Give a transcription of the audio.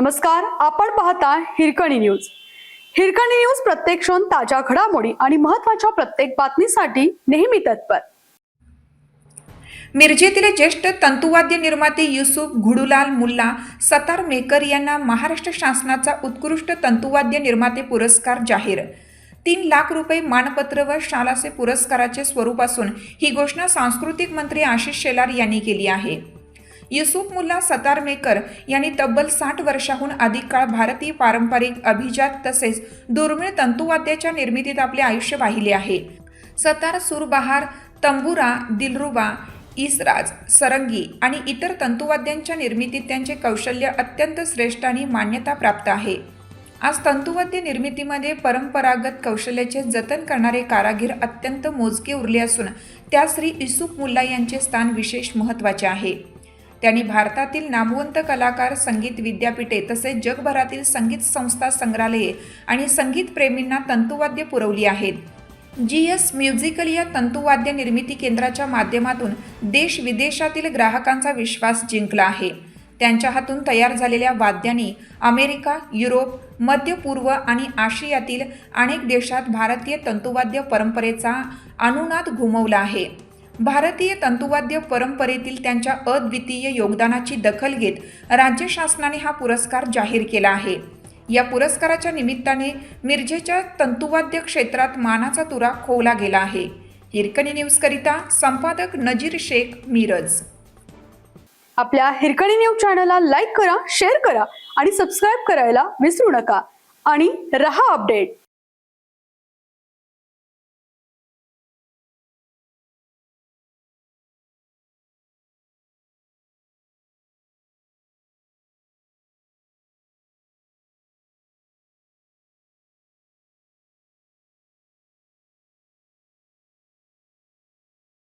नमस्कार आपण पाहता हिरकणी न्यूज. हिरकणी न्यूज प्रत्येक क्षण ताज्या घडामोडी आणि महत्त्वाच्या प्रत्येक बातमीसाठी नेहमी तत्पर. मिरजेतील ज्येष्ठ तंतुवाद्य निर्माते युसुफ घुडुलाल मुल्ला सतार मेकर यांना महाराष्ट्र शासनाचा उत्कृष्ट तंतुवाद्य निर्माते पुरस्कार जाहीर. तीन लाख रुपये मानपत्र व शालासे पुरस्काराचे स्वरूप असून ही घोषणा सांस्कृतिक मंत्री आशिष शेलार यांनी केली आहे. युसुफ मुल्ला सतारमेकर यांनी तब्बल साठ वर्षाहून अधिक काळ भारतीय पारंपरिक अभिजात तसेच दुर्मिळ तंतुवाद्याच्या निर्मितीत आपले आयुष्य वाहिले आहे. सतार सुरबहार तंबुरा दिलरुबा इसराज सरंगी आणि इतर तंतुवाद्यांच्या निर्मितीत त्यांचे कौशल्य अत्यंत श्रेष्ठ आणि मान्यता प्राप्त आहे. आज तंतुवाद्य निर्मितीमध्ये परंपरागत कौशल्याचे जतन करणारे कारागीर अत्यंत मोजके उरले असून त्या श्री युसुफ मुल्ला यांचे स्थान विशेष महत्त्वाचे आहे. त्यांनी भारतातील नामवंत कलाकार संगीत विद्यापीठे तसेच जगभरातील संगीत संस्था संग्रहालये आणि संगीत प्रेमींना तंतुवाद्य पुरवली आहेत. जी एस म्युझिकल या तंतुवाद्य निर्मिती केंद्राच्या माध्यमातून देश विदेशातील ग्राहकांचा विश्वास जिंकला आहे. त्यांच्या हातून तयार झालेल्या वाद्यांनी अमेरिका युरोप मध्य पूर्व आणि आशियातील अनेक देशात भारतीय तंतुवाद्य परंपरेचा अनुनाद घुमवला आहे. भारतीय तंतुवाद्य परंपरेतील त्यांच्या अद्वितीय योगदानाची दखल घेत राज्य शासनाने हा पुरस्कार जाहीर केला आहे. या पुरस्काराच्या निमित्ताने मिरजेच्या तंतुवाद्य क्षेत्रात मानाचा तुरा खोवला गेला आहे. हिरकणी न्यूजकरिता संपादक नजीर शेख मिरज. आपल्या हिरकणी न्यूज चॅनलला लाईक करा शेअर करा आणि सबस्क्राईब करायला विसरू नका. आणि रहा अपडेट.